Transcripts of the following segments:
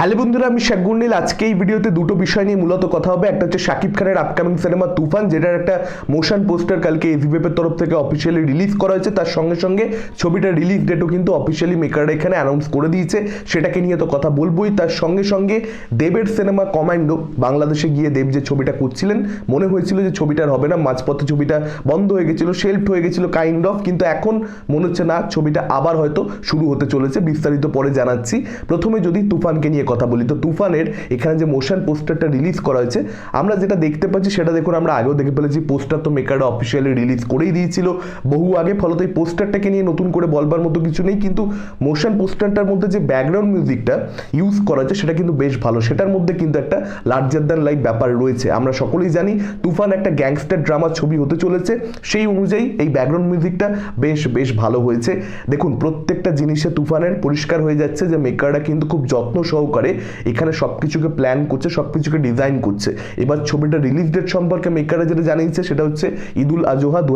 Hello বন্ধুরা, আমি শেখ গুন্ডিল। আজকে এই ভিডিওতে দুটো বিষয় নিয়ে মূলত কথা হবে। একটা হচ্ছে শাকিব খানের আপকামিং সিনেমা তুফান, যেটার একটা মোশন পোস্টার কালকে এসবিএফের তরফ থেকে অফিসিয়ালি রিলিজ করা হয়েছে। তার সঙ্গে সঙ্গে ছবিটা রিলিজ ডেটও কিন্তু অফিসিয়ালি মেকাররা এখানে অ্যানাউন্স করে দিয়েছে। সেটাকে নিয়ে তো কথা বলবোই। তার সঙ্গে সঙ্গে দেবের সিনেমা কমান্ডো বাংলাদেশে গিয়ে দেব যে ছবিটা করছিলেন, মনে হয়েছিল যে ছবিটার হবে না। মাঝপথে ছবিটা বন্ধ হয়ে গেছিল শেল্ফ হয়ে গেছিল কাইন্ড অফ কিন্তু এখন মনে হচ্ছে, না, ছবিটা আবার হয়তো শুরু হতে চলেছে। বিস্তারিত পরে জানাচ্ছি। প্রথমে যদি তুফানকে নিয়ে কথা বলি। তো তুফানের এখানে যে মোশন পোস্টারটা রিলিজ করা হয়েছে, আমরা যেটা দেখতে পাচ্ছি সেটা দেখুন, আমরা আগেও দেখে ফেলেছি পোস্টার তো মেকাররা অফিসিয়ালি রিলিজ করেই দিয়েছিল। বহু আগে, ফলত এই পোস্টারটাকে নিয়ে নতুন করে বলবার মতো কিছু নেই, কিন্তু মোশন পোস্টারটার মধ্যে যে ব্যাকগ্রাউন্ড মিউজিকটা ইউজ করা হয়েছে, সেটা কিন্তু বেশ ভালো। সেটার মধ্যে কিন্তু একটা লার্জার দ্যান লাইফ ব্যাপার রয়েছে। আমরা সকলেই জানি, তুফান একটা গ্যাংস্টার ড্রামা ছবি হতে চলেছে। সেই অনুযায়ী এই ব্যাকগ্রাউন্ড মিউজিকটা বেশ বেশ ভালো হয়েছে। দেখুন, প্রত্যেকটা জিনিসে তুফানের পরিষ্কার হয়ে যাচ্ছে যে মেকাররা কিন্তু খুব যত্ন সহকারে এখানে সব কিছুকে প্ল্যান করছে সব কিছুকে ডিজাইন করছে। এবার ছবিটা রিলিজ ডেট সম্পর্কে মেকাররা যেটা জানিয়েছে, সেটা হচ্ছে ঈদুল আজহা দু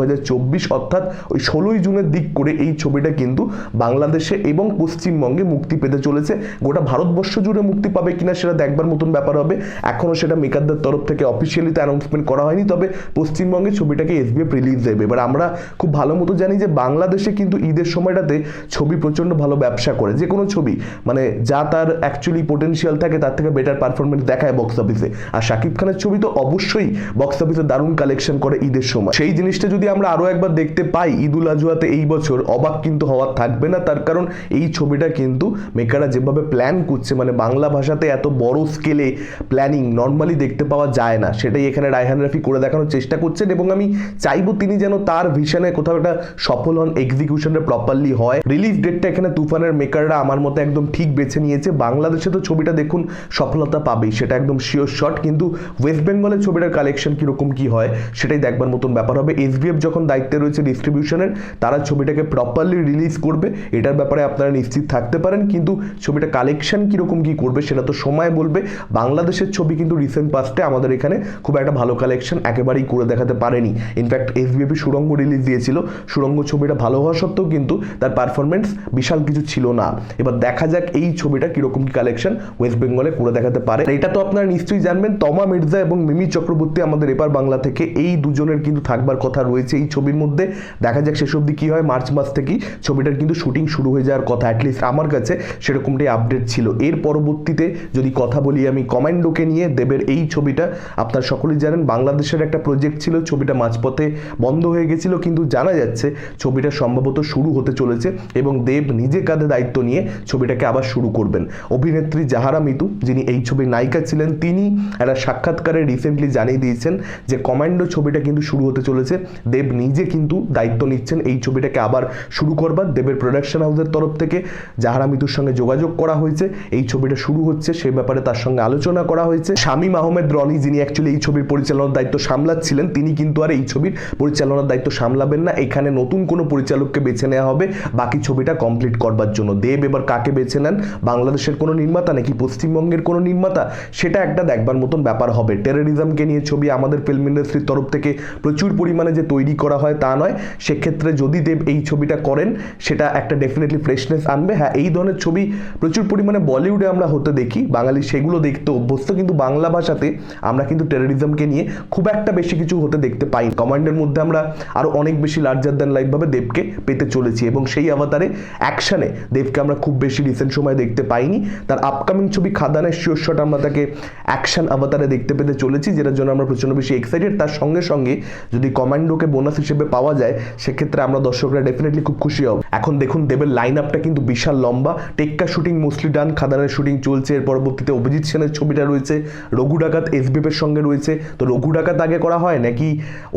অর্থাৎ ওই ষোলোই জুনের দিক করে এই ছবিটা কিন্তু বাংলাদেশে এবং পশ্চিমবঙ্গে মুক্তি পেতে চলেছে। গোটা ভারতবর্ষ জুড়ে মুক্তি পাবে কিনা সেটা দেখবার মতন ব্যাপার হবে। এখনও সেটা মেকারদের তরফ থেকে অফিসিয়ালি তো অ্যানাউন্সমেন্ট করা হয়নি, তবে পশ্চিমবঙ্গে ছবিটাকে এসবিএফ রিলিজ দেবে। এবার আমরা খুব ভালো মতো জানি যে বাংলাদেশে কিন্তু ঈদের সময়টাতে ছবি প্রচণ্ড ভালো ব্যবসা করে। যে কোনো ছবি মানে যা তার অ্যাকচুয়ালি পোটেনশিয়াল থাকে, তার থেকে বেটার পারফরমেন্স দেখায় বক্স অফিসে আর শাকিব খানের ছবি তো অবশ্যই বক্স অফিসে দারুণ কালেকশন করে ঈদের সময়। সেই জিনিসটা যদি আমরা আরও একবার দেখতে পাই, ঈদুল আজহাতে এই বছর অবাক কিন্তু হওয়ার থাকবে না, তার কারণ এই ছবিটা কিন্তু মেকাররা যেভাবে প্ল্যান করছে মানে বাংলা ভাষাতে এত বড় স্কেলে প্ল্যানিং নর্মালি দেখতে পাওয়া যায় না। সেটাই এখানে রায়হান রাফি করে দেখানোর চেষ্টা করছেন এবং আমি চাইব তিনি যেন তার ভিশনে কোথাও একটা সফল হন এক্সিকিউশনে প্রপারলি হয়। রিলিজ ডেটটা এখানে তুফানের মেকাররা আমার মতো একদম ঠিক বেছে নিয়েছে। বাংলাদেশে তো ছবিটা দেখুন, সফলতা পাবেই, সেটা একদম শিওর শট কিন্তু ওয়েস্ট বেঙ্গলের ছবিটার কালেকশন কীরকম কী হয়, সেটাই দেখবার মতন ব্যাপার হবে। এসবিএফ যখন দায়িত্বে রয়েছে ডিস্ট্রিবিউশনের তারা ছবিটাকে প্রপারলি রিলিজ করবে, এটার ব্যাপারে আপনারা নিশ্চিত থাকতে পারেন। কিন্তু ছবিটা কালেকশন কীরকম কী করবে, সেটা তো সময় বলবে। বাংলাদেশের ছবি কিন্তু রিসেন্ট পাস্টে আমাদের এখানে খুব একটা ভালো কালেকশন একেবারেই করে দেখাতে পারেনি। ইনফ্যাক্ট এসবিএফি সুরঙ্গ রিলিজ দিয়েছিল। সুরঙ্গ ছবিটা ভালো হওয়া সত্ত্বেও কিন্তু তার পারফরমেন্স বিশাল কিছু ছিল না। এবার দেখা যাক এই ছবিটা কীরকম কী কালেকশন ওয়েস্ট বেঙ্গলে করে দেখাতে পারে। এটা তো আপনারা নিশ্চয়ই জানবেন, তমা মির্জা এবং মিমি চক্রবর্তী আমাদের এপার বাংলা থেকে এই দুজনের কিন্তু থাকবার কথা রয়েছে এই ছবির মধ্যে। দেখা যাক শেষ অবধি কী হয়, মার্চ মাস থেকেই ছবিটার কিন্তু শুটিং শুরু হয়ে যাওয়ার কথা অ্যাটলিস্ট আমার কাছে সেরকমটাই আপডেট ছিল। এর পরবর্তীতে যদি কথা বলি আমি কমান্ডোকে নিয়ে, দেবের এই ছবিটা আপনারা সকলেই জানেন, বাংলাদেশের একটা প্রজেক্ট ছিল, ছবিটা মাঝপথে বন্ধ হয়ে গেছিল, কিন্তু জানা যাচ্ছে ছবিটা সম্ভবত শুরু হতে চলেছে এবং দেব নিজে কাঁধে দায়িত্ব নিয়ে ছবিটাকে আবার শুরু করবেন। অভিনেত্রী জাহারা মিতু, যিনি এই ছবির নায়িকা ছিলেন, তিনি একটা সাক্ষাৎকারে রিসেন্টলি জানিয়ে দিয়েছেন যে কমান্ডো ছবিটা কিন্তু শুরু হতে চলেছে। দেব নিজে কিন্তু দায়িত্ব নিচ্ছেন এই ছবিটাকে আবার শুরু করবার। দেবের প্রোডাকশন হাউসের তরফ থেকে জাহারা মিতুর সঙ্গে যোগাযোগ করা হয়েছে। এই ছবিটা শুরু হচ্ছে সেই ব্যাপারে তার সঙ্গে আলোচনা করা হয়েছে। শামীম আহমেদ রনি, যিনি অ্যাকচুয়ালি এই ছবির পরিচালনার দায়িত্ব সামলাচ্ছিলেন, তিনি কিন্তু আর এই ছবির পরিচালনার দায়িত্ব সামলাবেন না। এখানে নতুন কোনো পরিচালককে বেছে নেওয়া হবে। বাকি ছবিটা কমপ্লিট করবার জন্য। দেব এবার কাকে বেছে নেন? বাংলাদেশের কোনো নির্মাতা নাকি পশ্চিমবঙ্গের কোনো নির্মাতা? সেটা একটা দেখবার মতন ব্যাপার হবে। টেরোরিজমকে নিয়ে ছবি আমাদের ফিল্ম ইন্ডাস্ট্রির তরফ থেকে প্রচুর পরিমাণে যে তৈরি করা হয় তা নয়। সেক্ষেত্রে যদি দেব এই ছবিটা করেন, সেটা একটা ডেফিনেটলি ফ্রেশনেস আনবে। হ্যাঁ এই ধরনের ছবি প্রচুর পরিমাণে বলিউডে আমরা হতে দেখি। বাঙালি সেগুলো দেখতে অভ্যস্ত, কিন্তু বাংলা ভাষাতে আমরা কিন্তু টেরোরিজমকে নিয়ে খুব একটা বেশি কিছু হতে দেখতে পাই কমান্ডের মধ্যে আমরা আরও অনেক বেশি লার্জার দ্যান লাইফভাবে দেবকে পেতে চলেছি এবং সেই আভাতারে অ্যাকশানে দেবকে আমরা খুব বেশি রিসেন্ট সময় দেখতে পাইনি। তার আপকামিং ছবি খাদানের শিওর শট আমরা তাকে অ্যাকশন আভাতারে দেখতে পেতে চলেছি, যেটার জন্য আমরা প্রচণ্ড বেশি এক্সাইটেড তার সঙ্গে সঙ্গে যদি কমান্ডোকে বোনাস হিসেবে পাওয়া যায়, সেক্ষেত্রে আমরা দর্শকরা ডেফিনেটলি খুব খুশি হব। এখন দেখুন, দেবের লাইন আপটা কিন্তু বিশাল লম্বা। টেক্কা শুটিং মোস্টলি ডান খাদানের শুটিং চলছে। এর পরবর্তীতে অভিজিৎ সেনের ছবিটা রয়েছে, রঘু ডাকাত এসবিএফের সঙ্গে রয়েছে। তো রঘু ডাকাত আগে করা হয়, নাকি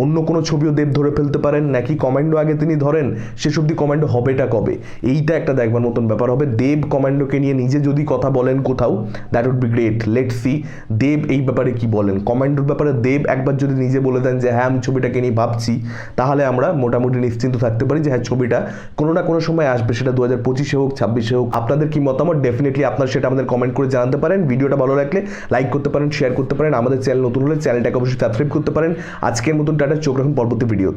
অন্য কোনো ছবিও দেব ধরে ফেলতে পারেন, নাকি কমান্ডো আগে তিনি ধরেন? শেষ অব্দি কমান্ডো হবেটা কবে? এইটা একটা দেখবার মতন ব্যাপার হবে। দেব কমান্ডোকে নিয়ে নিজে যদি কথা বলেন কোথাও that would be great let see দেব এই ব্যাপারে কি বলেন? কমান্ডোর ব্যাপারে দেব একবার যদি নিজে বলে দেন যে হ্যাঁ আমি ছবিটাকে নিয়ে ভাবছি, তাহলে আমরা মোটামুটি নিশ্চিন্ত থাকতে পারি যে হ্যাঁ ছবিটা কোনো না কোনো সময় আসবে, সেটা দু হাজার পঁচিশে হোক, ছাব্বিশে হোক। আপনাদের কি মতামত? ডেফিনেটলি আপনার সেটা আমাদের কমেন্ট করে জানাতে পারেন। ভিডিওটা ভালো লাগলে লাইক করতে পারেন শেয়ার করতে পারেন। আমাদের চ্যানেল নতুন হলে চ্যানেলটাকে অবশ্যই সাবস্ক্রাইব করতে পারেন। আজকের মতন টাটা, চোখ রাখুন পরবর্তী ভিডিও